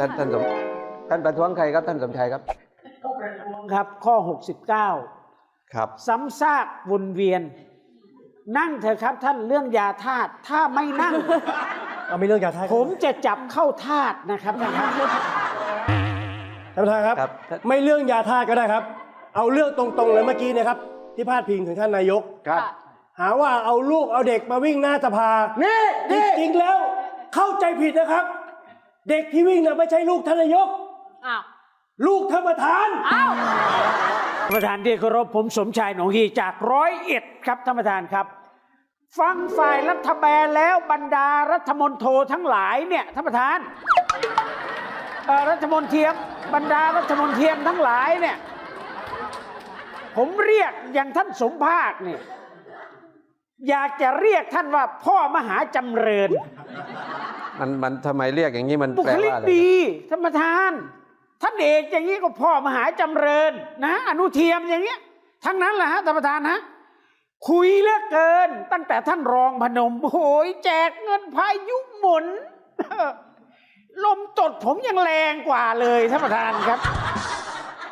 ท่านท่านสมท่านประท้วงใครครับท่านสมชัยครับครับ ข้อ 69 ครับ ซ้ำซากวนเวียน นั่งเถอะครับท่านเรื่องยาธาตุถ้าไม่นั่ง เอาไม่เรื่องยาท่าผมจะจับเข้าธาตุนะครับท่านครับท่านประธานครับ ครับท่านไม่เรื่องยาท่าก็ได้ครับ เอาเรื่องตรงๆเลยเมื่อกี้เนะครับ ที่พาดพิงถึงท่านนายก ครับ หาว่าเอาลูกเอาเด็กมาวิ่งหน้าสภานี่จนี่ริงๆแล้ว เข้าใจผิดนะครับ เด็กที่วิ่งน่ะไม่ใช่ลูกท่านนายก อ้าว ลูกท่านประธาน อ้าว ท่านประธานที่เคารพผมสมชายหนองฮีจากร้อยเอ็ดครับท่านประธานครับ ฟังฝ่ายรัฐบาลแล้วบรรดารัฐมนโททั้งหลายเนี่ยท่านประธานเอ่อรัฐมนเทียมบรรดารัฐมนเทียมทั้งหลายเนี่ย ผมเรียกอย่างท่านสมภาคเนี่ยอยากจะเรียกท่านว่าพ่อมหาจำเริญ มันมันทำไมเรียกอย่างนี้มันบุแปลคลิกว่าอะไรดีท่านประธานท่านเอกอย่างนี้ก็พ่อมหาจำเริญนะอนุเทียมอย่างเงี้ย ทั้งนั้นแหละฮะท่านประธานฮะคุยเหลือกเกิน ตั้งแต่ท่านรองพนมโอ้ยแจกเงินพายุหมุน ลมตดผมยังแรงกว่าเลยท่านประธานครับ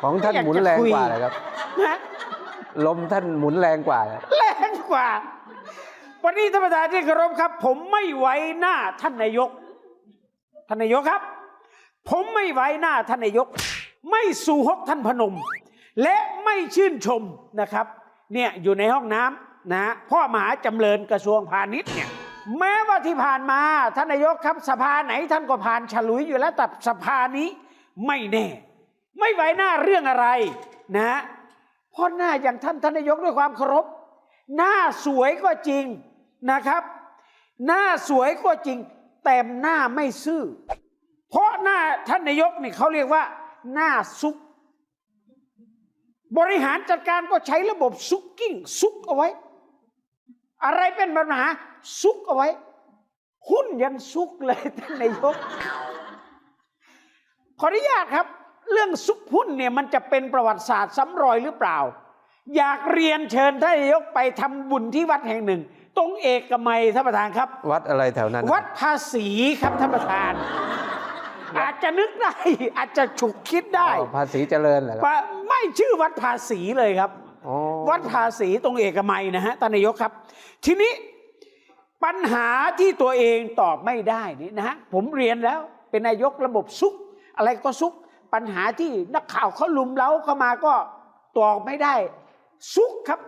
ของท่านหมุนแรงกว่าเลยครับ นะลมท่านหมุนแรงกว่าแรงกว่า วันนี้ท่านประธานที่เคารพครับ ผมไม่ไว้หน้าท่านนายก ท่านนายกครับ ผมไม่ไว้หน้าท่านนายก ไม่สู่ฮกท่านพนม และไม่ชื่นชมนะครับ เนี่ยอยู่ในห้องน้ำนะพ่อมหาจำเริญกระทรวงพาณิชย์เนี่ยแม้ว่าที่ผ่านมาท่านนายกครับสภาไหนท่านก็ผ่านฉลุยอยู่แล้วแต่สภานี้ไม่แน่ ไม่ไว้หน้าเรื่องอะไรนะเพราะหน้าอย่างท่านท่านนายกด้วยความเคารพหน้าสวยก็จริงนะครับ หน้าสวยก็จริง แต่หน้าไม่ซื่อ เพราะหน้าท่านนายกนี่เขาเรียกว่า หน้าซุก บริหารจัดการก็ใช้ระบบซุกกิ้ง ซุกเอาไว้ อะไรเป็นปัญหาซุกเอาไว้ หุ้นยังซุกเลยท่านนายก ขออนุญาตครับ เรื่องซุกหุ้นเนี่ยมันจะเป็นประวัติศาสตร์ซ้ำรอยหรือเปล่า อยากเรียนเชิญท่านนายกไปทำบุญที่วัดแห่งหนึ่ง ตรงเอกมัยท่านประธานครับ วัดอะไรแถวนั้น วัดภาษีครับท่านประธาน อาจจะนึกได้ อาจจะฉุกคิดได้อ๋อภาษีเจริญเหรอครับว่าไม่ชื่อวัดภาษีเลยครับ อ๋อ วัดภาษีตรงเอกมัยนะฮะท่านนายกครับ ทีนี้ปัญหาที่ตัวเองตอบไม่ได้นี่นะฮะผมเรียนแล้วเป็นนายกระบบซุก อะไรก็ซุก ปัญหาที่นักข่าวเขาลุมเล้าเข้ามาก็ตอบไม่ได้ ซุกครับ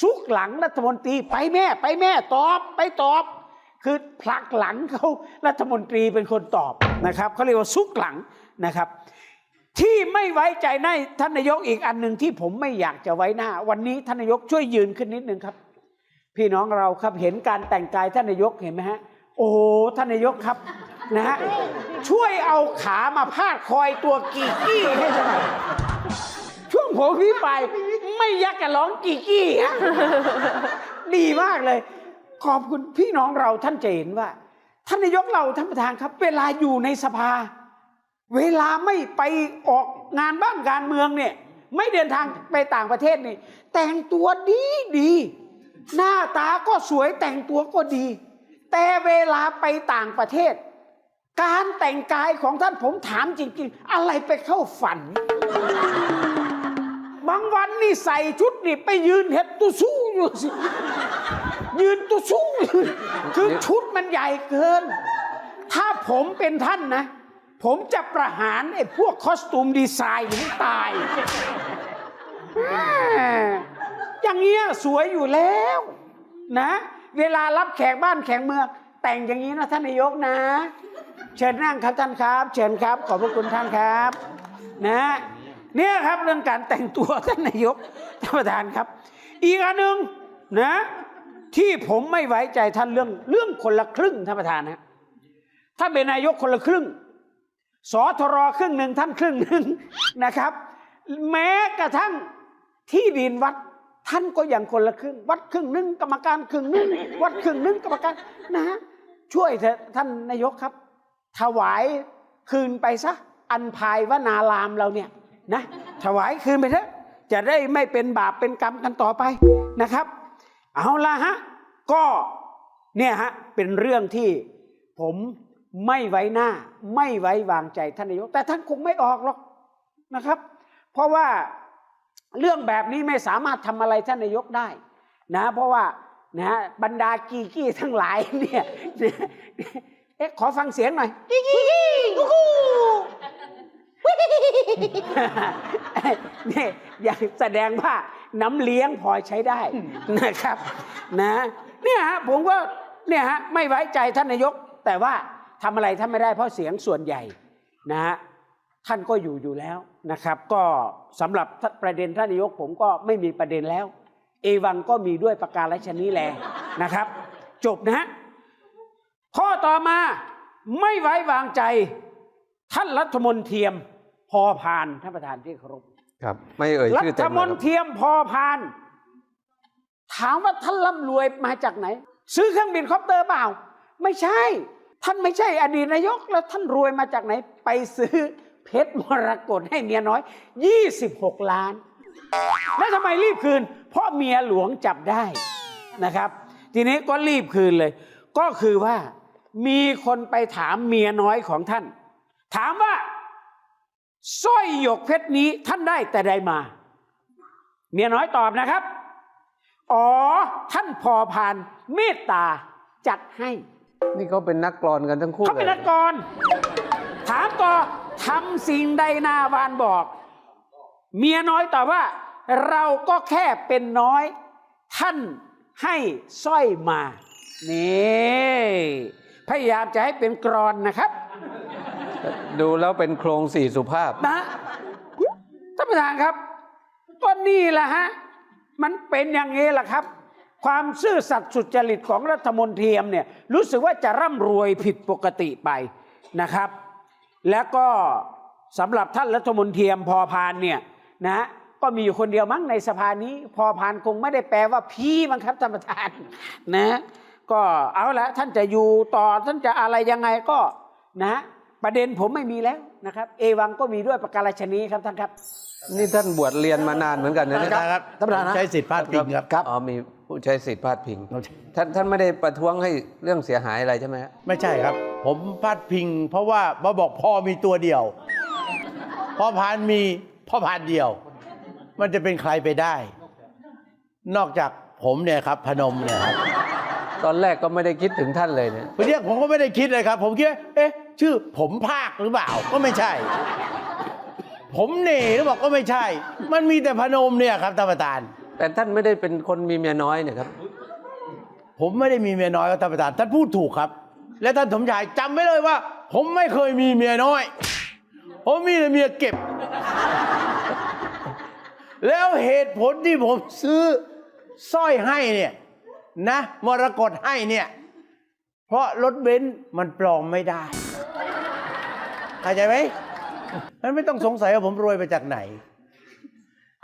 ซุกหลังรัฐมนตรีไปแม่ ไปแม่ตอบไปตอบ คือผลักหลังเขารัฐมนตรีเป็นคนตอบนะครับเขาเรียกว่าซุกหลังนะครับ ที่ไม่ไว้ใจในท่านนายกอีกอันหนึ่งที่ผมไม่อยากจะไว้หน้า วันนี้ท่านนายกช่วยยืนขึ้นนิดนึงครับ พี่น้องเราครับเห็นการแต่งกายท่านนายกเห็นไหมฮะโอ้ท่านนายกครับนะฮะช่วยเอาขามาพาดคอยตัวกี่กี้ให้หน่อยช่วงผมพี่ไป ไม่ยักจะร้องกี่กี้ฮะดีมากเลย ขอบคุณพี่น้องเราท่านจะเห็นว่า ท่านนายกเราท่านประธานครับ เวลาอยู่ในสภา เวลาไม่ไปออกงานบ้านการเมืองเนี่ย ไม่เดินทางไปต่างประเทศนี่ แต่งตัวดีดี หน้าตาก็สวยแต่งตัวก็ดี แต่เวลาไปต่างประเทศ การแต่งกายของท่านผมถามจริง ๆ อะไรไปเข้าฝัน บางวันนี่ใส่ชุดนี่ไปยืนเห็ดตุสู้อยู่สิยืนตุสู้อยู่คือชุดมันใหญ่เกิน ถ้าผมเป็นท่านนะ ผมจะประหารไอ้พวกคอสตูมดีไซน์ให้ตาย อย่างเงี้ยสวยอยู่แล้วนะ เวลารับแขกบ้านแขกเมืองแต่งอย่างนี้นะท่านนายกนะ เชิญนั่งครับท่านครับ เชิญครับ ขอบพระคุณท่านครับ นะ เนี่ยครับเรื่องการแต่งตัวท่านนายกท่านประธานครับ อีกอันหนึ่งนะที่ผมไม่ไว้ใจท่านเรื่องเรื่องคนละครึ่งท่านประธานนะถ้าเป็นนายกคนละครึ่งสอทรครึ่งหนึ่งท่านครึ่งหนึ่งนะครับ แม้กระทั่งที่ดินวัดท่านก็อย่างคนละครึ่ง วัดครึ่งหนึ่งกรรมการครึ่งหนึ่งวัดครึ่งหนึ่งกรรมการนะฮะช่วยเถอะท่านนายกครับ ถวายคืนไปซะอันภายวนารามเราเนี่ย นะถวายคืนไปเถอะจะได้ไม่เป็นบาปเป็นกรรมกันต่อไปนะครับ เอาละฮะก็เนี่ยฮะเป็นเรื่องที่ผมไม่ไว้หน้า ไม่ไว้วางใจท่านนายก แต่ท่านคงไม่ออกหรอกนะครับ เพราะว่าเรื่องแบบนี้ไม่สามารถทำอะไรท่านนายกได้นะเพราะว่านะบรรดากีกี้ทั้งหลายเนี่ยเอ๊ะขอฟังเสียงหน่อยกีกี้กูกู นี่อยากแสดงว่าน้ำเลี้ยงพอใช้ได้นะครับนะเนี่ยฮะผมก็เนี่ยฮะไม่ไว้ใจท่านนายก แต่ว่าทำอะไรท่านไม่ได้เพราะเสียงส่วนใหญ่นะฮะท่านก็อยู่อยู่แล้วนะครับ ก็สำหรับประเด็นท่านนายกผมก็ไม่มีประเด็นแล้ว เอวังก็มีด้วยประการละชนี้แลนะครับ จบนะฮะข้อต่อมาไม่ไว้วางใจท่านรัฐมนตรี พอพานท่านประธานที่เคารพครับ ไม่เอ่ยรัชื่อฐเต็มมเลยนครับตรีพอพาน ถามว่าท่านร่ำรวยมาจากไหน ซื้อเครื่องบินคอปเตอร์เปล่า ไม่ใช่ ท่านไม่ใช่อดีตนายก แล้วท่านรวยมาจากไหน ไปซื้อเพชรมรกตให้เมียน้อย 26 ล้าน แล้วทำไมรีบคืน เพราะเมียหลวงจับได้นะครับ ทีนี้ก็รีบคืนเลย ก็คือว่ามีคนไปถามเมียน้อยของท่าน ถามว่า สร้อยหยกเพชรนี้ท่านได้แต่ใดมา เมียน้อยตอบนะครับ อ๋อ ท่านพอพานเมตตาจัดให้ นี่เขาเป็นนักกลอนกันทั้งคู่เขาเป็นลนัยกกรถามต่อทำสิ่งใดนาวานบอก เมียน้อยตอบว่า เราก็แค่เป็นน้อย ท่านให้สร้อยมา นี่ พยายามจะให้เป็นกรอนนะครับ ดูแล้วเป็นโครงสี่สุภาพ นะท่านประธานครับก็นี่แหละฮะ มันเป็นอย่างนี้แหละครับ ความซื่อสัตย์สุจริตของรัฐมนตรีเนี่ย รู้สึกว่าจะร่ำรวยผิดปกติไปนะครับ แล้วก็สำหรับท่านรัฐมนตรีพอพานเนี่ยนะ ก็มีอยู่คนเดียวมั้งในสภานี้ พอพานคงไม่ได้แปลว่าพี่มั้งครับท่านประธานนะ ก็เอาละท่านจะอยู่ต่อท่านจะอะไรยังไงก็นะ ประเด็นผมไม่มีแล้วนะครับ เอวังก็มีด้วยประการฉนี้ครับท่านครับ นี่ท่านบวชเรียนมานานเหมือนกันนะเนี่ยครับท่านประธานนะใช้สิทธิ์พาดพิงครับครับอ๋อมีผู้ใช้สิทธิ์พาดพิงท่านท่านไม่ได้ประท้วงให้เรื่องเสียหายอะไรใช่ไหมฮะไม่ใช่ครับ ผมพาดพิง เพราะว่าพ่อบอกพ่อมีตัวเดียวพ่อพานมีพ่อพานเดียว มันจะเป็นใครไปได้ นอกจากผมเนี่ยครับพนมเนี่ยครับตอนแรกก็ไม่ได้คิดถึงท่านเลยเนี่ยวันนี้ผมก็ไม่ได้คิดเลยครับ ผมคิดว่าเอ๊ะ ชื่อผมภาคหรือเปล่าก็ไม่ใช่ ผมเน่หรือเปล่าก็ไม่ใช่ มันมีแต่พนมเนี่ยครับท่านประธาน แต่ท่านไม่ได้เป็นคนมีเมียน้อยเนี่ยครับ ผมไม่ได้มีเมียน้อยครับท่านประธานท่านพูดถูกครับ และท่านสมชายจำไว้เลยว่า ผมไม่เคยมีเมียน้อย ผมมีแต่เมียเก็บ แล้วเหตุผลที่ผมซื้อสร้อยให้เนี่ยนะมรกตให้เนี่ย เพราะรถเบนซ์มันปลอมไม่ได้ เข้าใจไหมนั้นไม่ต้องสงสัยว่าผมรวยไปจากไหน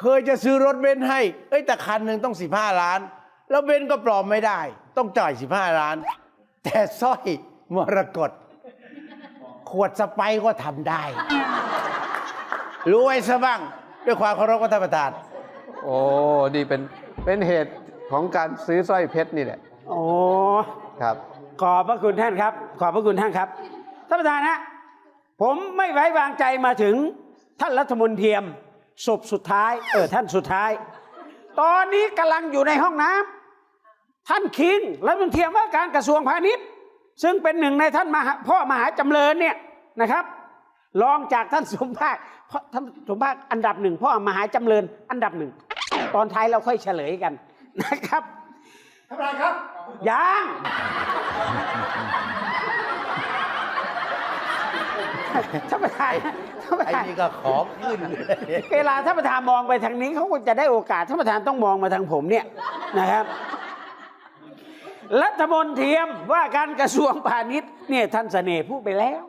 เคยจะซื้อรถเบนซ์ให้ เอ้ยแต่คันหนึ่งต้องสิบห้าล้าน แล้วเบนซ์ก็ปลอมไม่ได้ ต้องจ่ายสิบห้าล้าน แต่สร้อยมรกตขวดสไปร์ก็ทำได้รู้ไว้ซะบ้าง ด้วยความเคารพกับท่านประธาน โอ้นี่เป็นเป็นเหตุของการซื้อสร้อยเพชรนี่แหละ โอ้ ครับ ขอบพระคุณท่านครับ ขอบพระคุณท่านครับ ท่านประธานฮะ ผมไม่ไว้วางใจมาถึงท่านรัฐมนตรีศพสุดท้าย เออท่านสุดท้าย ตอนนี้กำลังอยู่ในห้องน้ำท่านคิงรัฐมนตรีว่าการกระทรวงพาณิชย์ ซึ่งเป็นหนึ่งในท่านมหาพ่อมหาจำเริญเนี่ยนะครับรองจากท่านสมภาคเพราะท่านสมภาคอันดับหนึ่งพ่อมหาจำเริญอันดับหนึ่งตอนท้ายเราค่อยเฉลยกันนะครับท่านประธานครับยัง ท่านประธานท่านประไอ้ธานนี่ก็ขอขึ้นเวลาท่านประธานมองไปทางนี้เขาก็จะได้โอกาสท่านประธานต้องมองมาทางผมเนี่ยนะครับ รัฐมนตรีว่าการกระทรวงพาณิชย์เนี่ยท่านเสน่ห์พูดไปแล้ว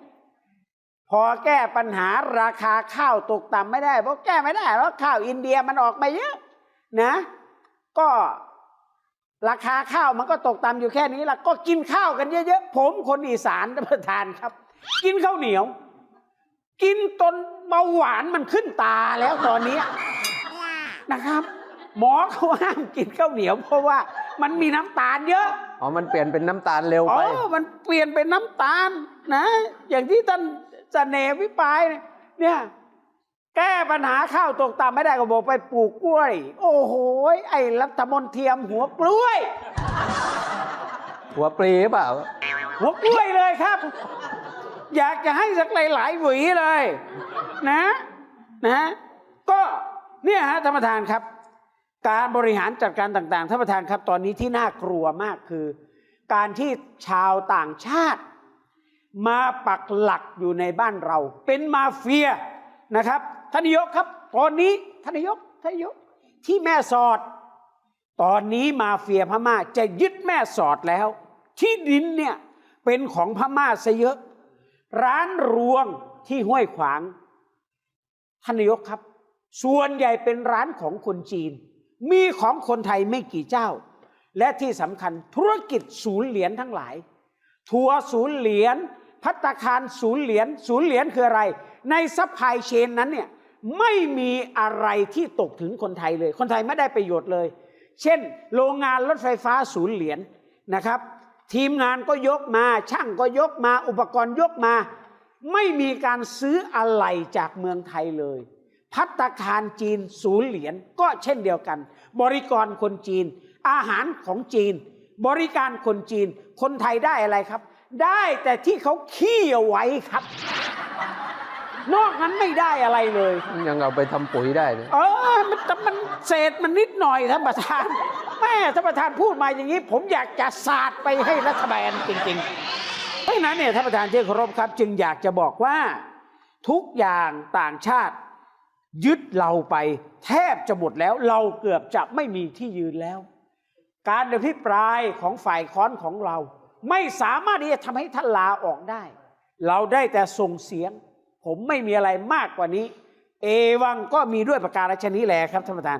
พอแก้ปัญหาราคาข้าวตกต่ำไม่ได้เพราะแก้ไม่ได้เพราะข้าวอินเดียมันออกมาเยอะนะ ก็ราคาข้าวมันก็ตกต่ำอยู่แค่นี้ละก็กินข้าวกันเยอะๆผมคนอีสานท่านประธานครับ กินข้าวเหนียว กินจนเบาหวานมันขึ้นตาแล้วตอนนี้นะครับ หมอเขาห้ามกินข้าวเหนียว เพราะว่ามันมีน้ำตาลเยอะอ๋อมันเปลี่ยนเป็นน้ำตาลเร็วอ๋ไปอมันเปลี่ยนเป็นน้ำตาลนะ อย่างที่ท่านเสน่ห์วิปรายเนี่ยเนี่ย แก้ปัญหาข้าวตกต่ำไม่ได้ก็บอกไปปลูกกล้วย โอ้โหไอ้รัฐมนเทียมหัวกล้วย หัวปลีหรือเปล่า หัวกล้วยเลยครับ อยากจะให้สักหลายๆหวีเลยนะนะก็เนี่ยฮะท่านประธานครับ การบริหารจัดการต่างๆท่านประธานครับ ตอนนี้ที่น่ากลัวมากคือ การที่ชาวต่างชาติ มาปักหลักอยู่ในบ้านเรา เป็นมาเฟียนะครับท่านนายกครับ ตอนนี้ท่านนายกท่านนายกที่แม่สอด ตอนนี้มาเฟียพม่าจะยึดแม่สอดแล้ว ที่ดินเนี่ยเป็นของพม่าซะเยอะ ร้านรวงที่ห้วยขวางท่านนายกครับ ส่วนใหญ่เป็นร้านของคนจีน มีของคนไทยไม่กี่เจ้า และที่สำคัญธุรกิจศูนย์เหรียญทั้งหลาย ทัวร์ศูนย์เหรียญพัตตาคารศูนย์เหรียญศูนย์เหรียญคืออะไร ในซัพพลายเชนนั้นเนี่ยไม่มีอะไรที่ตกถึงคนไทยเลย คนไทยไม่ได้ประโยชน์เลย เช่น โรงงานรถไฟฟ้าศูนย์เหรียญนะครับ ทีมงานก็ยกมา ช่างก็ยกมา อุปกรณ์ยกมา ไม่มีการซื้ออะไรจากเมืองไทยเลย พัตคารจีนศูนย์เหรียญก็เช่นเดียวกัน บริกรคนจีน อาหารของจีน บริการคนจีน คนไทยได้อะไรครับ ได้แต่ที่เขาขี้เอาไว้ครับ นอกนั้นไม่ได้อะไรเลยยังเอาไปทำปุ๋ยได้เนี่ยเออมันแต่มันเศษมันนิดหน่อยท่านประธาน แม่ท่านประธานพูดมาอย่างนี้ ผมอยากจะสาดไปให้รัฐบาลจริงๆ เพราะฉะนั้นเนี่ยท่านประธานที่เคารพครับ จึงอยากจะบอกว่า ทุกอย่างต่างชาติ ยึดเราไปแทบจะหมดแล้ว เราเกือบจะไม่มีที่ยืนแล้ว การอภิปรายของฝ่ายค้อนของเรา ไม่สามารถที่จะทำให้ท่านลาออกได้ เราได้แต่ส่งเสียง ผมไม่มีอะไรมากกว่านี้ เอวังก็มีด้วยประการชนี้แหละครับท่านประธาน